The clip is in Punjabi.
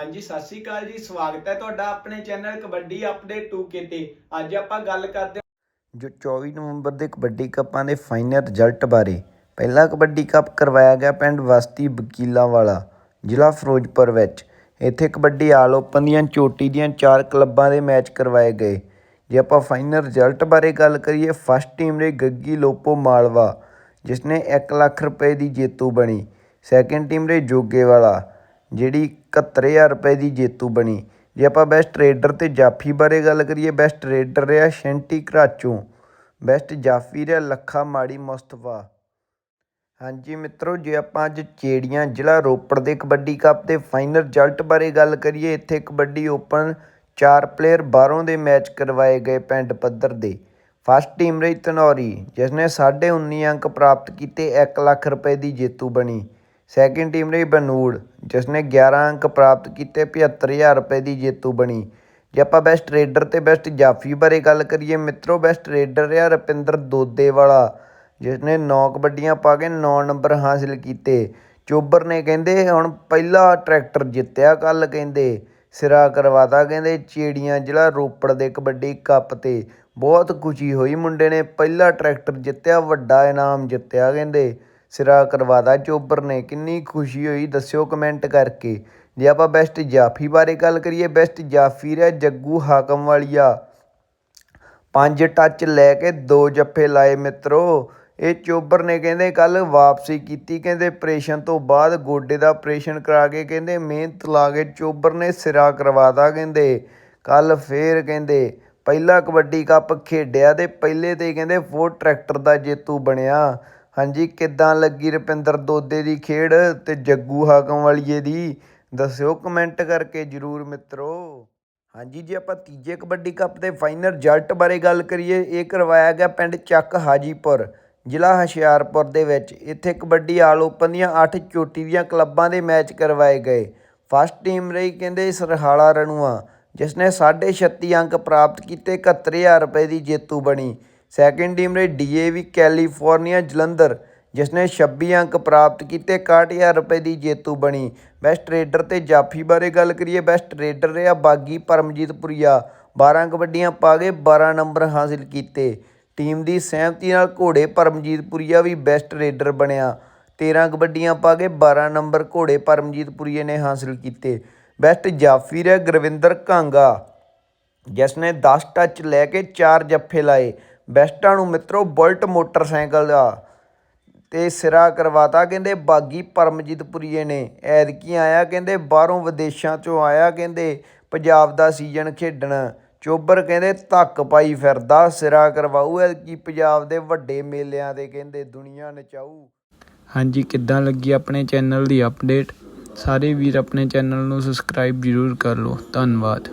ਹਾਂਜੀ, ਸਤਿ ਸ਼੍ਰੀ ਅਕਾਲ ਜੀ। ਸਵਾਗਤ ਹੈ ਤੁਹਾਡਾ ਆਪਣੇ ਚੈਨਲ ਕਬੱਡੀ ਅਪਡੇਟ 2K ਤੇ। ਅੱਜ ਆਪਾਂ ਗੱਲ ਕਰਦੇ ਜੋ 24 ਨਵੰਬਰ ਦੇ ਕਬੱਡੀ ਕੱਪਾਂ ਦੇ ਫਾਈਨਲ ਰਿਜ਼ਲਟ ਬਾਰੇ। ਪਹਿਲਾ ਕਬੱਡੀ ਕੱਪ ਕਰਵਾਇਆ ਗਿਆ ਪਿੰਡ ਵਸਤੀ ਵਕੀਲਾਂਵਾਲਾ, ਜ਼ਿਲ੍ਹਾ ਫਿਰੋਜ਼ਪੁਰ ਵਿੱਚ। ਇੱਥੇ ਕਬੱਡੀ ਆਲ ਓਪਨ ਦੀਆਂ ਚੋਟੀ ਦੀਆਂ ਚਾਰ ਕਲੱਬਾਂ ਦੇ ਮੈਚ ਕਰਵਾਏ ਗਏ। ਜੇ ਆਪਾਂ ਫਾਈਨਲ ਰਿਜ਼ਲਟ ਬਾਰੇ ਗੱਲ ਕਰੀਏ, ਫਸਟ ਟੀਮ ਦੇ ਗੱਗੀ ਲੋਪੋ ਮਾਲਵਾ ਜਿਸ ਨੇ 1 ਲੱਖ ਰੁਪਏ ਦੀ ਜੇਤੂ ਬਣੀ। ਸੈਕੰਡ ਟੀਮ ਦੇ ਜੋਗੇਵਾਲਾ ਜਿਹੜੀ 71000 ਰੁਪਏ ਦੀ ਜੇਤੂ ਬਣੀ। ਜੇ ਆਪਾਂ ਬੈਸਟ ਰੇਡਰ ਤੇ ਜਾਫੀ ਬਾਰੇ ਗੱਲ ਕਰੀਏ ਬੈਸਟ ਰੇਡਰ ਰਿਹਾ ਸ਼ੈਂਟੀ ਘਰਾਚੋਂ ਬੈਸਟ ਜਾਫੀ ਰਿਹਾ ਲੱਖਾ ਮਾੜੀ ਮੁਸਤਫਾ। ਹਾਂਜੀ ਮਿੱਤਰੋ, ਜੇ ਆਪਾਂ ਅੱਜ ਚੇੜੀਆਂ ਜ਼ਿਲ੍ਹਾ ਰੋਪੜ ਦੇ ਕਬੱਡੀ ਕੱਪ ਦੇ ਫਾਈਨਲ ਰਿਜ਼ਲਟ ਬਾਰੇ ਗੱਲ ਕਰੀਏ, ਇੱਥੇ ਕਬੱਡੀ ਓਪਨ ਚਾਰ ਪਲੇਅਰ ਬਾਹਰੋਂ ਦੇ ਮੈਚ ਕਰਵਾਏ ਗਏ ਪਿੰਡ ਪੱਧਰ ਦੇ। ਫਸਟ ਟੀਮ ਰਹੀ ਤਨੌਰੀ ਜਿਸ ਨੇ 19.5 ਅੰਕ ਪ੍ਰਾਪਤ ਕੀਤੇ 1 ਲੱਖ ਰੁਪਏ ਦੀ ਜੇਤੂ ਬਣੀ। ਸੈਕਿੰਡ ਟੀਮ ਰਹੀ ਬਨੂੜ ਜਿਸ ਨੇ 11 ਅੰਕ ਪ੍ਰਾਪਤ ਕੀਤੇ 75000 ਰੁਪਏ ਦੀ ਜੇਤੂ ਬਣੀ। ਜੇ ਆਪਾਂ ਬੈਸਟ ਰੇਡਰ ਤੇ ਬੈਸਟ ਜਾਫੀ ਬਾਰੇ ਗੱਲ ਕਰੀਏ, ਮਿੱਤਰੋ ਬੈਸਟ ਰੇਡਰ ਰਿਹਾ ਰਪਿੰਦਰ ਦੋਦੇਵਾਲਾ ਜਿਸ ਨੇ 9 ਕਬੱਡੀਆਂ ਪਾ ਕੇ 9 ਨੰਬਰ ਹਾਸਿਲ ਕੀਤੇ। ਚੋਬਰ ਨੇ ਕਹਿੰਦੇ, ਹੁਣ ਪਹਿਲਾ ਟਰੈਕਟਰ ਜਿੱਤਿਆ ਕੱਲ ਕਹਿੰਦੇ। ਸਿਰਾ ਕਰਵਾਤਾ ਕਹਿੰਦੇ, ਚੇੜੀਆਂ ਜ਼ਿਲ੍ਹਾ ਰੋਪੜ ਦੇ ਕਬੱਡੀ ਕੱਪ ਤੇ। ਬਹੁਤ ਖੁਸ਼ੀ ਹੋਈ, ਮੁੰਡੇ ਨੇ ਪਹਿਲਾ ਟਰੈਕਟਰ ਜਿੱਤਿਆ, ਵੱਡਾ ਇਨਾਮ ਜਿੱਤਿਆ, ਕਹਿੰਦੇ। ਸਿਰਾ ਕਰਵਾਤਾ ਚੋਬਰ ਨੇ ਕਿੰਨੀ ਖੁਸ਼ੀ ਹੋਈ, ਦੱਸਿਓ ਕਮੈਂਟ ਕਰਕੇ। ਜੇ ਆਪਾਂ ਬੈਸਟ ਜਾਫੀ ਬਾਰੇ ਗੱਲ ਕਰੀਏ ਬੈਸਟ ਜਾਫੀ ਰਿਹਾ ਜੱਗੂ ਹਾਕਮ ਵਾਲੀਆ। ਪੰਜ ਟੱਚ ਲੈ ਕੇ ਦੋ ਜੱਫੇ ਲਾਏ ਮਿੱਤਰੋ। ਇਹ ਚੋਬਰ ਨੇ ਕਹਿੰਦੇ ਕੱਲ ਵਾਪਸੀ ਕੀਤੀ, ਕਹਿੰਦੇ ਆਪਰੇਸ਼ਨ ਤੋਂ ਬਾਅਦ ਗੋਡੇ ਦਾ ਆਪਰੇਸ਼ਨ ਕਰਾ ਕੇ ਕਹਿੰਦੇ ਮਿਹਨਤ ਲਾ ਕੇ ਚੋਬਰ ਨੇ ਸਿਰਾ ਕਰਵਾਤਾ ਕਹਿੰਦੇ। ਕੱਲ ਫੇਰ ਕਹਿੰਦੇ, ਪਹਿਲਾ ਕਬੱਡੀ ਕੱਪ ਖੇਡਿਆ ਤੇ ਪਹਿਲੇ ਤੇ ਕਹਿੰਦੇ ਫੋਰ ਟਰੈਕਟਰ ਦਾ ਜੇਤੂ ਬਣਿਆ। ਹਾਂਜੀ, ਕਿੱਦਾਂ ਲੱਗੀ ਰੁਪਿੰਦਰ ਦੋਦੇ ਦੀ ਖੇਡ ਤੇ ਜੱਗੂ ਹਾਕਮ ਵਾਲੀਏ ਦੀ? ਦੱਸਿਓ ਕਮੈਂਟ ਕਰਕੇ ਜਰੂਰ ਮਿੱਤਰੋ। ਹਾਂਜੀ, ਜੇ ਆਪਾਂ ਤੀਜੇ ਕਬੱਡੀ ਕੱਪ ਦੇ ਫਾਈਨਲ ਰਿਜ਼ਲਟ ਬਾਰੇ ਗੱਲ ਕਰੀਏ, ਇਹ ਕਰਵਾਇਆ ਗਿਆ ਪਿੰਡ ਚੱਕ ਹਾਜੀਪੁਰ, ਜ਼ਿਲ੍ਹਾ ਹੁਸ਼ਿਆਰਪੁਰ ਦੇ ਵਿੱਚ। ਇੱਥੇ ਕਬੱਡੀ ਆਲ ਓਪਨ ਦੀਆਂ 8 ਚੋਟੀ ਦੀਆਂ ਕਲੱਬਾਂ ਦੇ ਮੈਚ ਕਰਵਾਏ ਗਏ। ਫਸਟ ਟੀਮ ਰਹੀ ਕਹਿੰਦੇ ਸਰਹਾਲਾ ਰਣੂਆ ਜਿਸ ਨੇ 36 ਅੰਕ ਪ੍ਰਾਪਤ ਕੀਤੇ 71000 ਰੁਪਏ ਦੀ ਜੇਤੂ ਬਣੀ। ਸੈਕੰਡ ਟੀਮ ਰਹੀ ਡੀਏਵੀ ਕੈਲੀਫੋਰਨੀਆ ਜਲੰਧਰ, ਜਿਸ ਨੇ 26 ਅੰਕ ਪ੍ਰਾਪਤ ਕੀਤੇ 61000 ਰੁਪਏ ਦੀ ਜੇਤੂ ਬਣੀ। ਬੈਸਟ ਰੇਡਰ ਤੇ ਜਾਫੀ ਬਾਰੇ ਗੱਲ ਕਰੀਏ, ਬੈਸਟ ਰੇਡਰ ਰਿਹਾ ਬਾਗੀ ਪਰਮਜੀਤ ਪੁਰੀਆ। 12 ਕਬੱਡੀਆਂ ਪਾ ਕੇ 12 ਨੰਬਰ ਹਾਸਿਲ ਕੀਤੇ। ਟੀਮ ਦੀ ਸਹਿਮਤੀ ਨਾਲ ਘੋੜੇ ਪਰਮਜੀਤ ਪੁਰੀਆ ਵੀ ਬੈਸਟ ਰੇਡਰ ਬਣਿਆ। 13 ਕਬੱਡੀਆਂ ਪਾ ਕੇ 12 ਨੰਬਰ ਘੋੜੇ ਪਰਮਜੀਤ ਪੁਰੀਏ ਨੇ ਹਾਸਿਲ ਕੀਤੇ। ਬੈਸਟ ਜਾਫੀ ਰਿਹਾ ਗੁਰਵਿੰਦਰ ਕਾਂਗਾ ਜਿਸ ਨੇ 10 ਟੱਚ ਲੈ ਕੇ 4 ਜੱਫੇ ਲਾਏ। ਬੈਸਟਾਂ ਨੂੰ ਮਿੱਤਰੋ, ਬੁਲਟ ਮੋਟਰਸਾਈਕਲ ਦਾ। ਤੇ ਸਿਰਾ ਕਰਵਾਤਾ, ਕਹਿੰਦੇ ਬਾਗੀ ਪਰਮਜੀਤ ਪੁਰੀਏ ਨੇ। ਐਦਕੀ ਆਇਆ, ਕਹਿੰਦੇ ਬਾਹਰੋਂ ਵਿਦੇਸ਼ਾਂ ਚੋਂ ਆਇਆ, ਕਹਿੰਦੇ ਪੰਜਾਬ ਦਾ ਸੀਜ਼ਨ ਖੇਡਣ। ਚੋਬਰ ਕਹਿੰਦੇ ਧੱਕ ਪਾਈ ਫਿਰਦਾ, ਸਿਰਾ ਕਰਵਾਊ ਐਦਕੀ ਪੰਜਾਬ ਦੇ ਵੱਡੇ ਮੇਲਿਆਂ ਦੇ ਕਹਿੰਦੇ ਦੁਨੀਆ ਨਚਾਊ। ਹਾਂਜੀ, ਕਿੱਦਾਂ ਲੱਗੀ ਆਪਣੇ ਚੈਨਲ ਦੀ ਅਪਡੇਟ ਸਾਰੇ ਵੀਰ ਆਪਣੇ ਚੈਨਲ ਨੂੰ ਸਬਸਕ੍ਰਾਈਬ ਜ਼ਰੂਰ ਕਰ ਲਓ। ਧੰਨਵਾਦ।